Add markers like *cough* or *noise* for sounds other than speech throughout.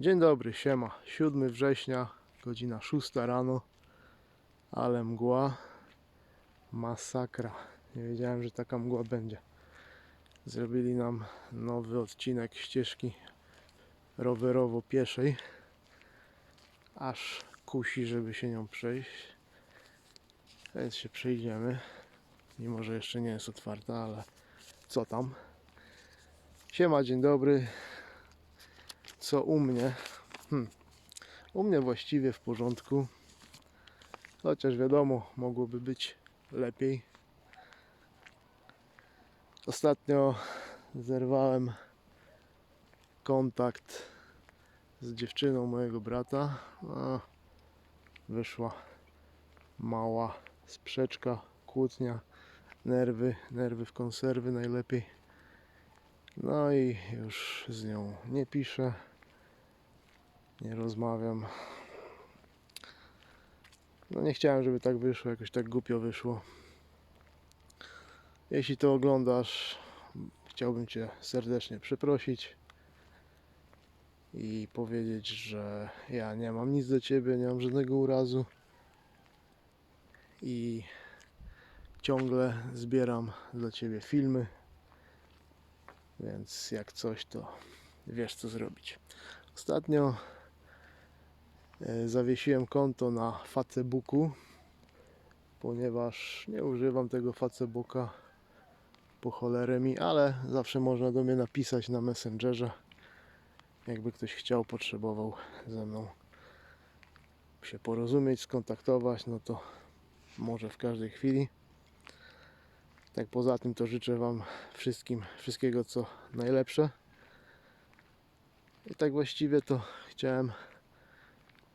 Dzień dobry, siema. 7 września, godzina 6 rano, ale mgła, masakra. Nie wiedziałem, że taka mgła będzie. Zrobili nam nowy odcinek ścieżki rowerowo-pieszej. Aż kusi, żeby się nią przejść. Więc się przejdziemy. Mimo, że jeszcze nie jest otwarta, ale co tam? Siema, dzień dobry. Co u mnie? Hmm. U mnie właściwie w porządku. Chociaż wiadomo, mogłoby być lepiej. Ostatnio zerwałem kontakt z dziewczyną mojego brata. A, wyszła mała sprzeczka, kłótnia, nerwy, nerwy w konserwy najlepiej. No i już z nią nie piszę, nie rozmawiam. No nie chciałem, żeby tak wyszło, jakoś tak głupio wyszło. Jeśli to oglądasz, chciałbym Cię serdecznie przeprosić i powiedzieć, że ja nie mam nic do Ciebie, nie mam żadnego urazu i ciągle zbieram dla Ciebie filmy, więc jak coś, to wiesz co zrobić. Ostatnio zawiesiłem konto na Facebooku, ponieważ nie używam tego Facebooka po cholerę mi, ale zawsze można do mnie napisać na Messengerze. Jakby ktoś chciał, potrzebował ze mną się porozumieć, skontaktować, no to może w każdej chwili. Tak poza tym to życzę Wam wszystkim wszystkiego co najlepsze. I tak właściwie to chciałem,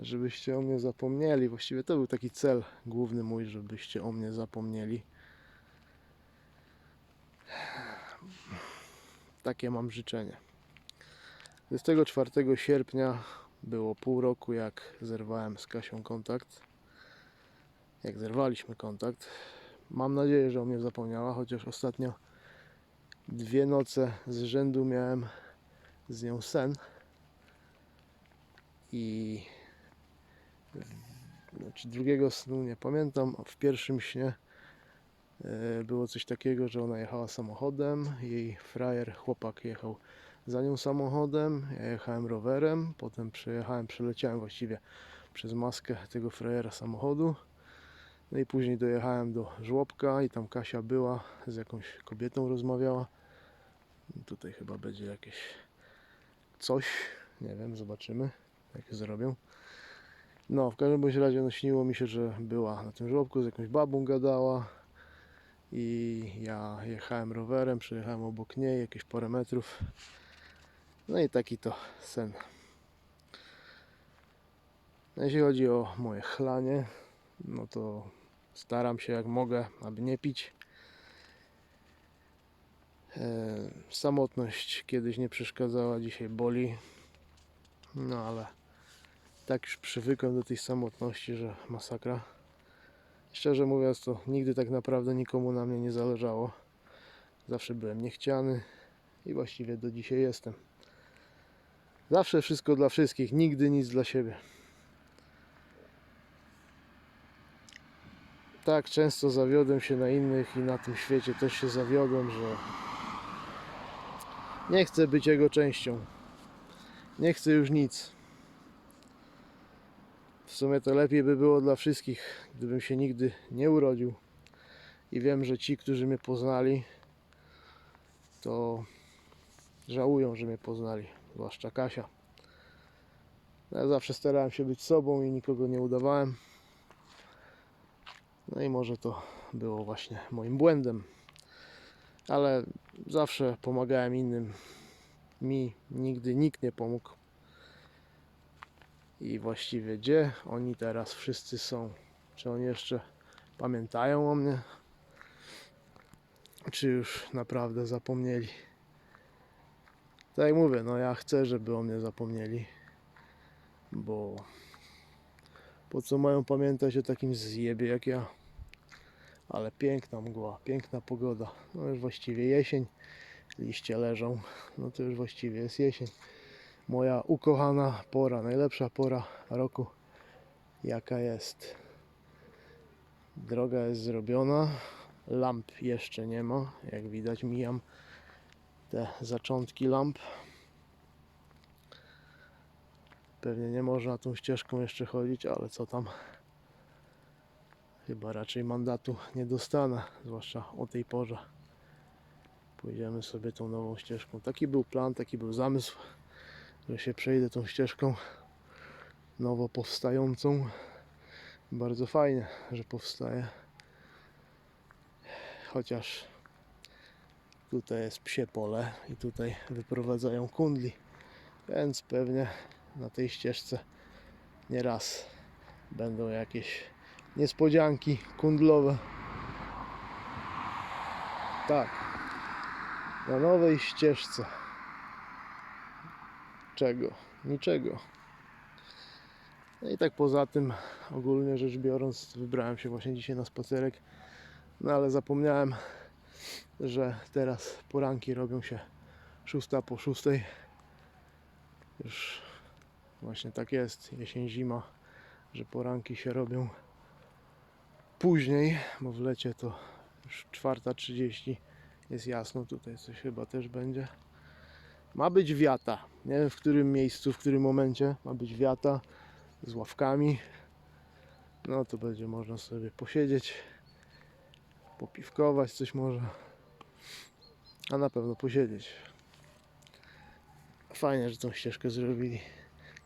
żebyście o mnie zapomnieli. Właściwie to był taki cel główny mój, żebyście o mnie zapomnieli. Takie mam życzenie. 24 sierpnia było pół roku jak zerwałem z Kasią kontakt. Jak zerwaliśmy kontakt. Mam nadzieję, że o mnie zapomniała, chociaż ostatnio dwie noce z rzędu miałem z nią sen. I znaczy drugiego snu nie pamiętam. W pierwszym śnie e, było coś takiego, że ona jechała samochodem, jej frajer, chłopak jechał za nią samochodem, ja jechałem rowerem, potem przejechałem, przeleciałem właściwie przez maskę tego frajera samochodu. No i później dojechałem do żłobka i tam Kasia była, z jakąś kobietą rozmawiała. Tutaj chyba będzie jakieś coś, nie wiem, zobaczymy jak zrobią. No, w każdym bądź razie no, śniło mi się, że była na tym żłobku, z jakąś babą gadała i ja jechałem rowerem, przejechałem obok niej jakieś parę metrów. No i taki to sen. No, Jeśli chodzi o moje chlanie, no to staram się jak mogę, aby nie pić. E, samotność kiedyś nie przeszkadzała, dzisiaj boli. No ale tak już przywykłem do tej samotności, że masakra. Szczerze mówiąc, to nigdy tak naprawdę nikomu na mnie nie zależało. Zawsze byłem niechciany i właściwie do dzisiaj jestem. Zawsze wszystko dla wszystkich, nigdy nic dla siebie. Tak często zawiodłem się na innych i na tym świecie też się zawiodłem, że nie chcę być jego częścią. Nie chcę już nic. W sumie to lepiej by było dla wszystkich, gdybym się nigdy nie urodził. I wiem, że ci, którzy mnie poznali, to żałują, że mnie poznali, zwłaszcza Kasia. Ja zawsze starałem się być sobą i nikogo nie udawałem. No i może to było właśnie moim błędem. Ale zawsze pomagałem innym. Mi nigdy nikt nie pomógł. I właściwie gdzie oni teraz wszyscy są? Czy oni jeszcze pamiętają o mnie? Czy już naprawdę zapomnieli? Tak jak mówię, no ja chcę, żeby o mnie zapomnieli. Bo po co mają pamiętać o takim zjebie jak ja? Ale piękna mgła, piękna pogoda. No już właściwie jesień, liście leżą. No to już właściwie jest jesień. Moja ukochana pora, najlepsza pora roku, jaka jest. Droga jest zrobiona, lamp jeszcze nie ma, jak widać mijam te zaczątki lamp. Pewnie nie można tą ścieżką jeszcze chodzić, ale co tam. Chyba raczej mandatu nie dostanę, zwłaszcza o tej porze. Pójdziemy sobie tą nową ścieżką. Taki był plan, taki był zamysł, że się przejdę tą ścieżką nowo powstającą. Bardzo fajnie, że powstaje. Chociaż tutaj jest psie pole i tutaj wyprowadzają kundli, więc pewnie na tej ścieżce nieraz będą jakieś niespodzianki kundlowe. Tak, na nowej ścieżce. Czego? Niczego. No i tak poza tym, ogólnie rzecz biorąc, wybrałem się właśnie dzisiaj na spacerek, no ale zapomniałem, że teraz poranki robią się szósta po szóstej. Już właśnie tak jest, jesień, zima, że poranki się robią później, bo w lecie to już 4.30 jest jasno, tutaj coś chyba też będzie. Ma być wiata, nie wiem w którym miejscu, w którym momencie ma być wiata z ławkami. No to będzie można sobie posiedzieć, popiwkować coś może, a na pewno posiedzieć. Fajnie, że tą ścieżkę zrobili.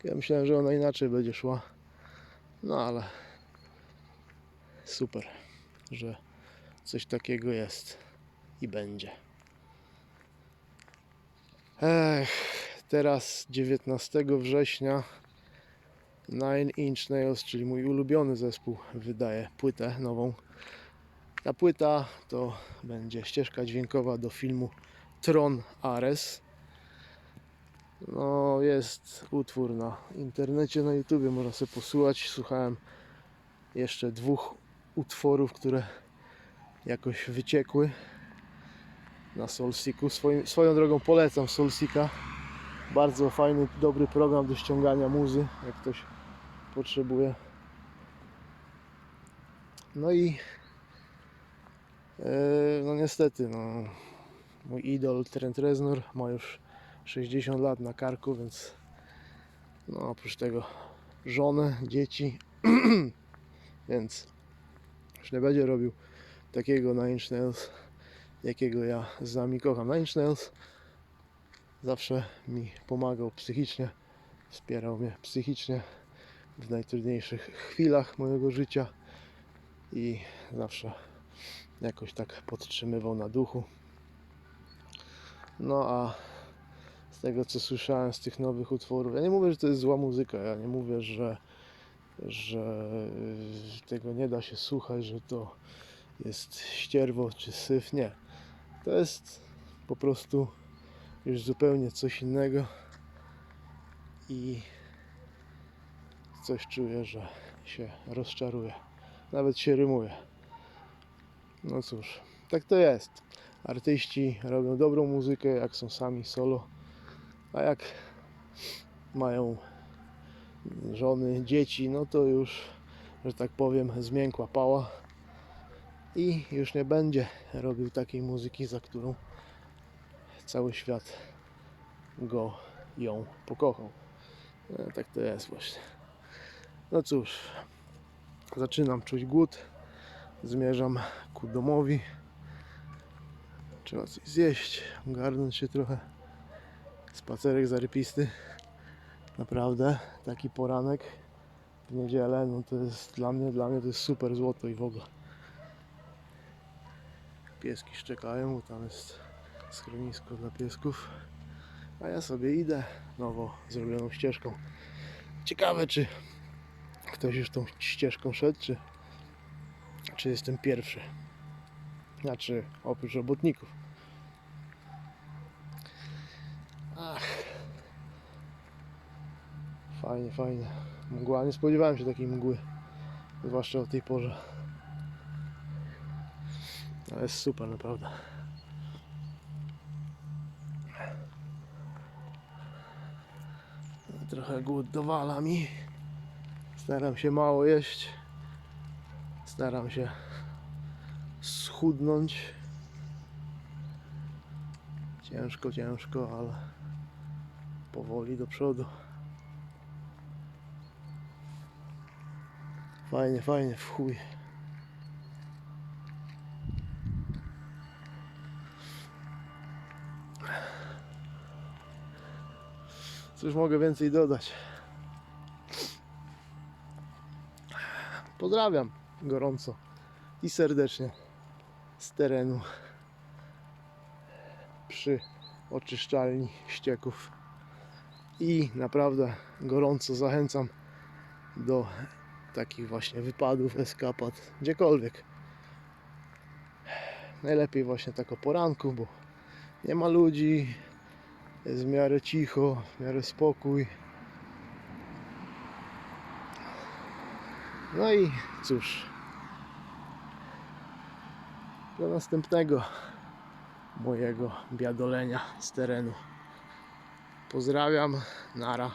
Ja myślałem, że ona inaczej będzie szła, no ale super, że coś takiego jest i będzie. Ech, teraz 19 września Nine Inch Nails, czyli mój ulubiony zespół, wydaje płytę nową. Ta płyta to będzie ścieżka dźwiękowa do filmu Tron Ares. No, jest utwór na internecie, na YouTubie, można sobie posłuchać. Słuchałem jeszcze dwóch utworów, które jakoś wyciekły na. Swoim, swoją drogą polecam Soulseeka. Bardzo fajny, dobry program do ściągania muzy, jak ktoś potrzebuje. No i e, no niestety, no, mój idol Trent Reznor ma już 60 lat na karku, więc no oprócz tego żonę, dzieci, *clears throat* więc już nie będzie robił takiego Nine Nails, jakiego ja z nami kocham. Nine Inch Nails zawsze mi pomagał psychicznie, wspierał mnie psychicznie w najtrudniejszych chwilach mojego życia i zawsze jakoś tak podtrzymywał na duchu. No a z tego co słyszałem z tych nowych utworów, ja nie mówię, że to jest zła muzyka, ja nie mówię, że, że tego nie da się słuchać, że to jest ścierwo czy syf, nie. To jest po prostu już zupełnie coś innego i coś czuję, że się rozczaruje. Nawet się rymuje. No cóż, tak to jest. Artyści robią dobrą muzykę, jak są sami solo, a jak mają żony, dzieci, no to już, że tak powiem, zmiękła pała i już nie będzie robił takiej muzyki, za którą cały świat go, ją pokochał. No, tak to jest właśnie. No cóż, zaczynam czuć głód. Zmierzam ku domowi. Trzeba coś zjeść, ogarnąć się trochę. Spacerek zarypisty. Naprawdę, taki poranek w niedzielę, no to jest dla mnie, dla mnie to jest super złoto i w ogóle. Pieski szczekają, bo tam jest schronisko dla piesków. A ja sobie idę nowo zrobioną ścieżką. Ciekawe, czy ktoś już tą ścieżką szedł, czy, czy jestem pierwszy. Znaczy, oprócz robotników. Ach. Fajnie, fajnie. Mgła, nie spodziewałem się takiej mgły. Zwłaszcza o tej porze. Ale jest super, naprawdę. Trochę głód dowala mi. Staram się mało jeść. Staram się schudnąć. Ciężko, ciężko, ale powoli do przodu. Fajnie, fajnie, w chuj. Cóż mogę więcej dodać? Pozdrawiam gorąco i serdecznie z terenu przy oczyszczalni ścieków i naprawdę gorąco zachęcam do takich właśnie wypadów, eskapad, gdziekolwiek. Najlepiej właśnie tak o poranku, bo nie ma ludzi, jest w miarę cicho, w miarę spokój. No i cóż, do następnego mojego biadolenia z terenu. Pozdrawiam, nara.